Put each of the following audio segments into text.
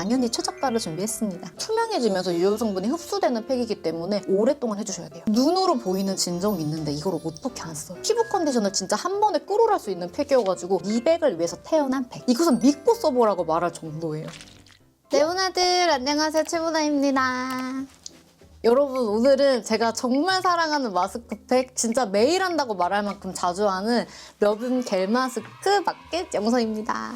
당연히 최저가로 준비했습니다. 투명해지면서 유효 성분이 흡수되는 팩이기 때문에 오랫동안 해주셔야 돼요. 눈으로 보이는 진정이 있는데 이걸 어떻게 안 써요? 피부 컨디션을 진짜 한 번에 끌어올 수 있는 팩이어가지고 미백을 위해서 태어난 팩. 이것은 믿고 써보라고 말할 정도예요. 네오나들 안녕하세요 최보나입니다. 여러분 오늘은 제가 정말 사랑하는 마스크팩 진짜 매일 한다고 말할 만큼 자주 하는 러블 겔 마스크 마켓 영상입니다.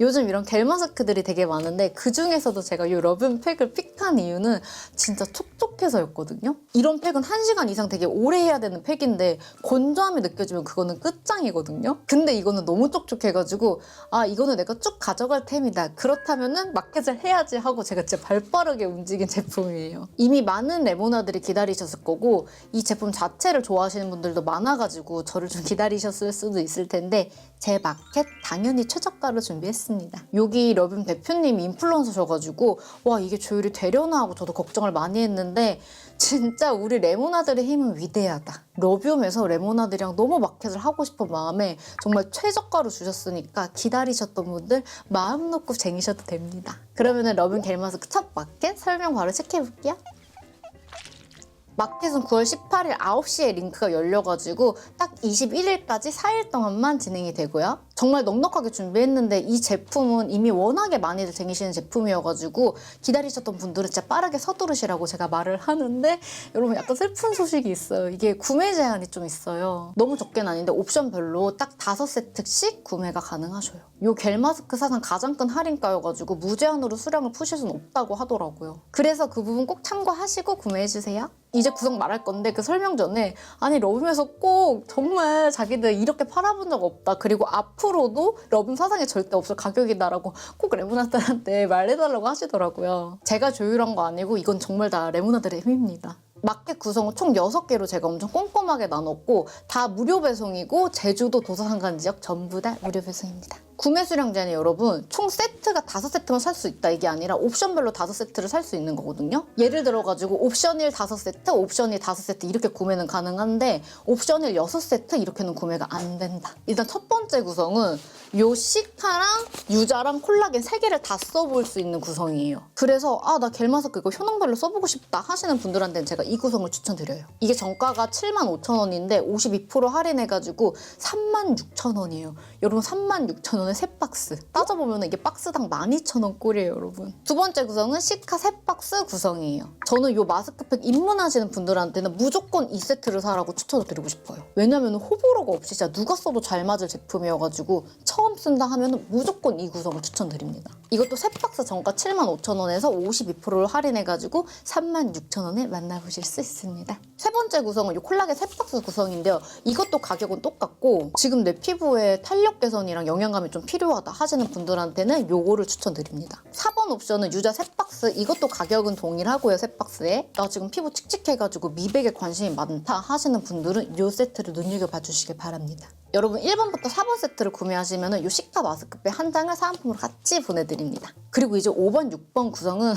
요즘 이런 겔 마스크들이 되게 많은데 그 중에서도 제가 이 러블 팩을 픽한 이유는 진짜 촉촉해서였거든요. 이런 팩은 1시간 이상 되게 오래 해야 되는 팩인데 건조함이 느껴지면 그거는 끝장이거든요. 근데 이거는 너무 촉촉해가지고 아 이거는 내가 쭉 가져갈 템이다. 그렇다면은 마켓을 해야지 하고 제가 진짜 발빠르게 움직인 제품이에요. 이미 많은 레모나들이 기다리셨을 거고 이 제품 자체를 좋아하시는 분들도 많아가지고 저를 좀 기다리셨을 수도 있을 텐데 제 마켓 당연히 최저가로 준비했 습니다. 여기 러블 대표님이 인플루언서셔가지고 와 이게 조율이 되려나 하고 저도 걱정을 많이 했는데 진짜 우리 레모나들의 힘은 위대하다. 러비움에서 레모나들이랑 너무 마켓을 하고 싶은 마음에 정말 최저가로 주셨으니까 기다리셨던 분들 마음 놓고 쟁이셔도 됩니다. 그러면 은 러블 겔마스크 첫 마켓 설명 바로 체크해볼게요. 마켓은 9월 18일 9시에 링크가 열려가지고 딱 21일까지 4일 동안만 진행이 되고요. 정말 넉넉하게 준비했는데 이 제품은 이미 워낙에 많이들 쟁이시는 제품이어가지고 기다리셨던 분들은 진짜 빠르게 서두르시라고 제가 말을 하는데 여러분 약간 슬픈 소식이 있어요. 이게 구매 제한이 좀 있어요. 너무 적게는 아닌데 옵션별로 딱 5세트씩 구매가 가능하셔요. 요 겔 마스크 사상 가장 큰 할인가여가지고 무제한으로 수량을 푸실 수는 없다고 하더라고요. 그래서 그 부분 꼭 참고하시고 구매해주세요. 이제 구성 말할 건데 그 설명 전에 아니 러브에서 꼭 정말 자기들 이렇게 팔아본 적 없다. 그리고 앞으로도 러브 사상에 절대 없을 가격이다라고 꼭 레모나들한테 말해달라고 하시더라고요. 제가 조율한 거 아니고 이건 정말 다 레모나들의 힘입니다. 마켓 구성은 총 6개로 제가 엄청 꼼꼼하게 나눴고 다 무료 배송이고 제주도 도서상관 지역 전부 다 무료 배송입니다. 구매 수량 제한이 여러분 총 세트가 5세트만 살 수 있다 이게 아니라 옵션별로 5세트를 살 수 있는 거거든요. 예를 들어 가지고 옵션 1 5세트, 옵션 2 5세트 이렇게 구매는 가능한데 옵션 1 6세트 이렇게는 구매가 안 된다. 일단 첫 번째 구성은 요 시카랑 유자랑 콜라겐 세 개를 다 써볼 수 있는 구성이에요. 그래서 아 나 겔마스크 이거 효능별로 써보고 싶다 하시는 분들한테는 제가 이 구성을 추천드려요. 이게 정가가 75,000원인데 52% 할인해가지고 36,000원이에요. 여러분 36,000원 에 세 박스. 따져보면 이게 박스당 12,000원 꼴이에요 여러분. 두 번째 구성은 시카 세 박스 구성이에요. 저는 이 마스크팩 입문하시는 분들한테는 무조건 이 세트를 사라고 추천을 드리고 싶어요. 왜냐면 호불호가 없이 진짜 누가 써도 잘 맞을 제품이어가지고 처음 쓴다 하면 무조건 이 구성을 추천드립니다. 이것도 세 박스 정가 75,000원에서 52%를 할인해가지고 36,000원에 만나보실 수 있습니다. 세 번째 구성은 이 콜라겐 세 박스 구성인데요. 이것도 가격은 똑같고 지금 내 피부에 탄력 개선이랑 영양감이 좀 필요하다 하시는 분들한테는 요거를 추천드립니다. 4번 옵션은 유자 세 박스 이것도 가격은 동일하고요. 세 박스에 나 지금 피부 칙칙해가지고 미백에 관심이 많다 하시는 분들은 요 세트를 눈여겨봐 주시길 바랍니다. 여러분 1번부터 4번 세트를 구매하시면 요 시카 마스크팩 한 장을 사은품으로 같이 보내드립니다. 그리고 이제 5번, 6번 구성은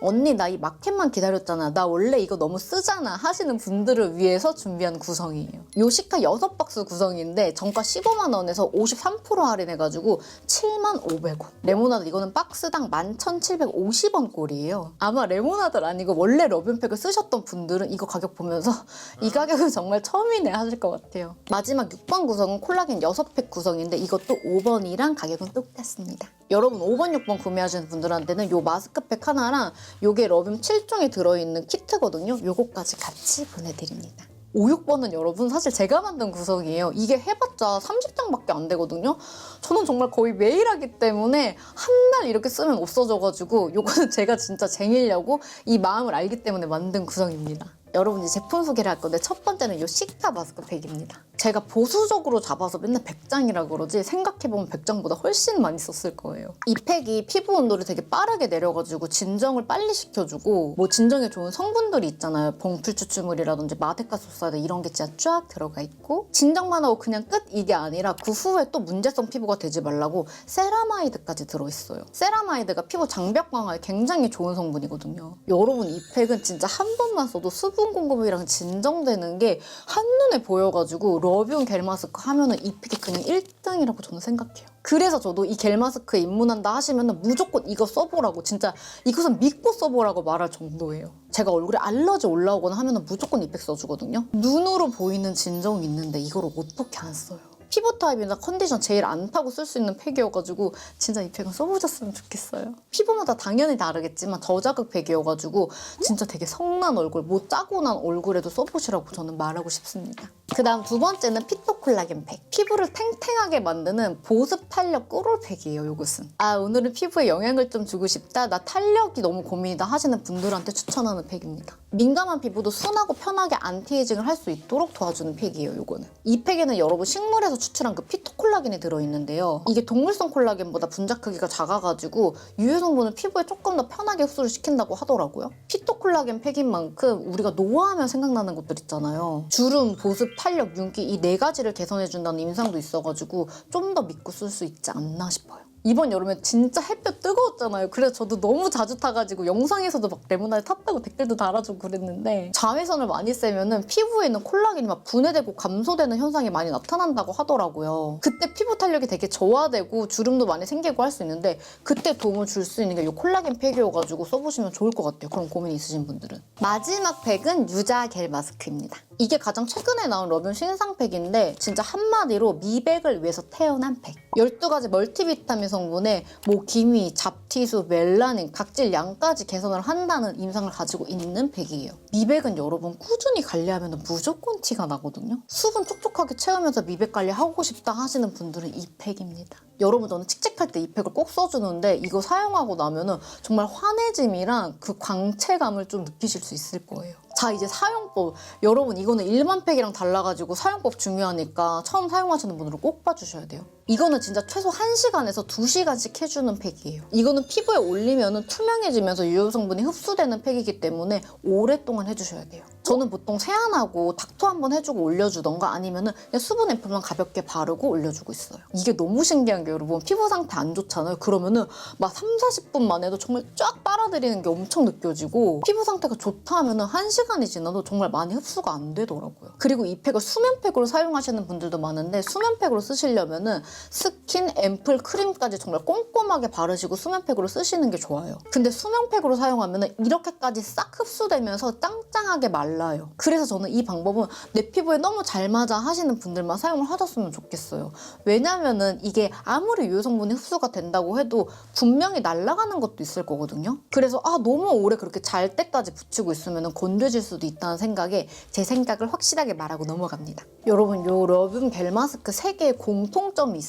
언니 나 이 마켓만 기다렸잖아. 나 원래 이거 너무 쓰잖아 하시는 분들을 위해서 준비한 구성이에요. 요 시카 6박스 구성인데 정가 15만 원에서 53% 할인해가지고 7만 500원. 레모나드 이거는 박스당 11,750원 꼴이에요. 아마 레모나드 아니고 원래 러블팩을 쓰셨던 분들은 이거 가격 보면서 이 가격은 정말 처음이네 하실 것 같아요. 마지막 6번 구성 은 콜라겐 6팩 구성인데 이것도 5번이랑 가격은 똑같습니다. 여러분 5번, 6번 구매하시는 분들한테는 요 마스크팩 하나랑 요게 러빔 7종이 들어있는 키트거든요. 요거까지 같이 보내드립니다. 5, 6번은 여러분 사실 제가 만든 구성이에요. 이게 해봤자 30장밖에 안 되거든요. 저는 정말 거의 매일 하기 때문에 한달 이렇게 쓰면 없어져가지고 요거는 제가 진짜 쟁이려고 이 마음을 알기 때문에 만든 구성입니다. 여러분 이제 제품 소개를 할 건데 첫 번째는 이 시카 마스크팩입니다. 제가 보수적으로 잡아서 맨날 100장이라 그러지 생각해보면 100장보다 훨씬 많이 썼을 거예요. 이 팩이 피부 온도를 되게 빠르게 내려가지고 진정을 빨리 시켜주고 뭐 진정에 좋은 성분들이 있잖아요. 봉풀 추출물이라든지 마데카 소사드 이런 게 진짜 쫙 들어가 있고 진정만 하고 그냥 끝 이게 아니라 그 후에 또 문제성 피부가 되지 말라고 세라마이드까지 들어있어요. 세라마이드가 피부 장벽 강화에 굉장히 좋은 성분이거든요. 여러분 이 팩은 진짜 한 번만 써도 수분 공급이랑 진정되는 게 한눈에 보여가지고 러뷰온 겔 마스크 하면은 이 팩이 그냥 1등이라고 저는 생각해요. 그래서 저도 이 겔 마스크에 입문한다 하시면은 무조건 이거 써보라고 진짜 이것은 믿고 써보라고 말할 정도예요. 제가 얼굴에 알러지 올라오거나 하면은 무조건 이팩 써주거든요. 눈으로 보이는 진정이 있는데 이걸 어떻게 안 써요? 피부 타입이나 컨디션 제일 안 타고 쓸 수 있는 팩이어가지고 진짜 이 팩은 써보셨으면 좋겠어요. 피부마다 당연히 다르겠지만 저자극 팩이어가지고 진짜 되게 성난 얼굴, 뭐 짜고 난 얼굴에도 써보시라고 저는 말하고 싶습니다. 그 다음 두 번째는 피토 콜라겐 팩. 피부를 탱탱하게 만드는 보습 탄력 꿀올 팩이에요, 요것은. 아, 오늘은 피부에 영향을 좀 주고 싶다. 나 탄력이 너무 고민이다 하시는 분들한테 추천하는 팩입니다. 민감한 피부도 순하고 편하게 안티에이징을 할 수 있도록 도와주는 팩이에요, 요거는. 이 팩에는 여러분 식물에서 추출한 그 피토 콜라겐이 들어있는데요. 이게 동물성 콜라겐보다 분자 크기가 작아가지고 유해 성분을 피부에 조금 더 편하게 흡수를 시킨다고 하더라고요. 피토 콜라겐 팩인 만큼 우리가 노화하면 생각나는 것들 있잖아요. 주름, 보습, 탄력, 윤기 이 네 가지를 개선해준다는 임상도 있어가지고 좀 더 믿고 쓸 수 있지 않나 싶어요. 이번 여름에 진짜 햇볕 뜨거웠잖아요. 그래서 저도 너무 자주 타가지고 영상에서도 막 레모나드 탔다고 댓글도 달아주고 그랬는데 자외선을 많이 쐬면은 피부에 있는 콜라겐이 막 분해되고 감소되는 현상이 많이 나타난다고 하더라고요. 그때 피부 탄력이 되게 저하되고 주름도 많이 생기고 할 수 있는데 그때 도움을 줄 수 있는 게 이 콜라겐 팩이어가지고 써보시면 좋을 것 같아요. 그런 고민 있으신 분들은. 마지막 팩은 유자 겔 마스크입니다. 이게 가장 최근에 나온 러뷰 신상팩인데 진짜 한마디로 미백을 위해서 태어난 팩. 12가지 멀티비타민 성분에 뭐 기미, 잡티수, 멜라닌, 각질 양까지 개선을 한다는 임상을 가지고 있는 팩이에요. 미백은 여러분 꾸준히 관리하면 무조건 티가 나거든요. 수분 촉촉하게 채우면서 미백 관리 하고 싶다 하시는 분들은 이 팩입니다. 여러분 저는 칙칙할 때 이 팩을 꼭 써주는데 이거 사용하고 나면은 정말 환해짐이랑 그 광채감을 좀 느끼실 수 있을 거예요. 자 이제 사용법. 여러분 이거는 일반 팩이랑 달라가지고 사용법 중요하니까 처음 사용하시는 분들은 꼭 봐주셔야 돼요 이거는 진짜 최소 1시간에서 2시간씩 해주는 팩이에요. 이거는 피부에 올리면 투명해지면서 유효 성분이 흡수되는 팩이기 때문에 오랫동안 해주셔야 돼요. 저는 보통 세안하고 닥터 한번 해주고 올려주던가 아니면은 그냥 수분 앰플만 가볍게 바르고 올려주고 있어요. 이게 너무 신기한 게 여러분 피부 상태 안 좋잖아요. 그러면은 막 3, 40분만 해도 정말 쫙 빨아들이는 게 엄청 느껴지고 피부 상태가 좋다 하면은 1시간이 지나도 정말 많이 흡수가 안 되더라고요. 그리고 이 팩을 수면팩으로 사용하시는 분들도 많은데 수면팩으로 쓰시려면은 스킨, 앰플, 크림까지 정말 꼼꼼하게 바르시고 수면팩으로 쓰시는 게 좋아요. 근데 수면팩으로 사용하면은 이렇게까지 싹 흡수되면서 짱짱하게 말라요. 그래서 저는 이 방법은 내 피부에 너무 잘 맞아 하시는 분들만 사용을 하셨으면 좋겠어요. 왜냐면은 이게 아무리 유효 성분이 흡수가 된다고 해도 분명히 날아가는 것도 있을 거거든요. 그래서 아 너무 오래 그렇게 잘 때까지 붙이고 있으면 건조해질 수도 있다는 생각에 제 생각을 확실하게 말하고 넘어갑니다. 여러분 요 러뷴 겔 마스크 3개의 공통점이 있어요.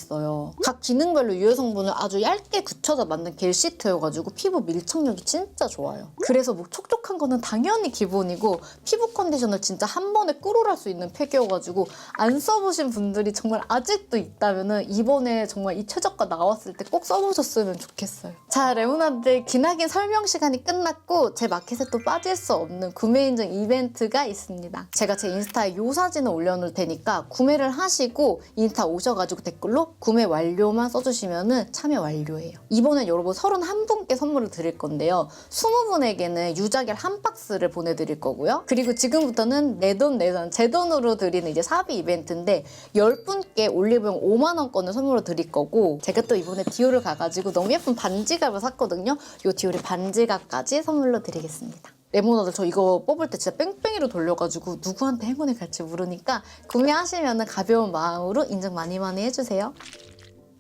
각 기능별로 유효 성분을 아주 얇게 굳혀서 만든 겔 시트여가지고 피부 밀착력이 진짜 좋아요. 그래서 뭐 촉촉한 거는 당연히 기본이고 피부 컨디션을 진짜 한 번에 꿀올할 수 있는 팩이어가지고 안 써보신 분들이 정말 아직도 있다면은 이번에 정말 이 최저가 나왔을 때 꼭 써보셨으면 좋겠어요. 자 레오나들 기나긴 설명 시간이 끝났고 제 마켓에 또 빠질 수 없는 구매 인증 이벤트가 있습니다. 제가 제 인스타에 요 사진을 올려놓을 테니까 구매를 하시고 인스타 오셔가지고 댓글로 구매 완료만 써주시면은 참여 완료예요. 이번엔 여러분 31분께 선물을 드릴 건데요. 20분에게는 유자겔 한 박스를 보내드릴 거고요. 그리고 지금부터는 내 돈 내산 제 돈으로 드리는 이제 사비 이벤트인데 10분께 올리브영 5만 원권을 선물로 드릴 거고 제가 또 이번에 디올을 가가지고 너무 예쁜 반지갑을 샀거든요. 요 디올의 반지갑까지 선물로 드리겠습니다. 레모나드 저 이거 뽑을 때 진짜 뺑뺑이로 돌려가지고 누구한테 행운이 갈지 모르니까 구매하시면 가벼운 마음으로 인증 많이 많이 해주세요.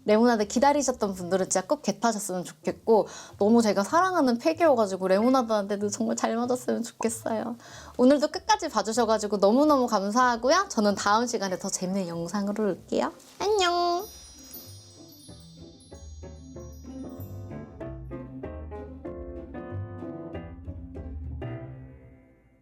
레모나드 기다리셨던 분들은 진짜 꼭 겟하셨으면 좋겠고 너무 제가 사랑하는 팩이어가지고 레모나드한테도 정말 잘 맞았으면 좋겠어요. 오늘도 끝까지 봐주셔가지고 너무너무 감사하고요. 저는 다음 시간에 더 재밌는 영상으로 올게요. 안녕!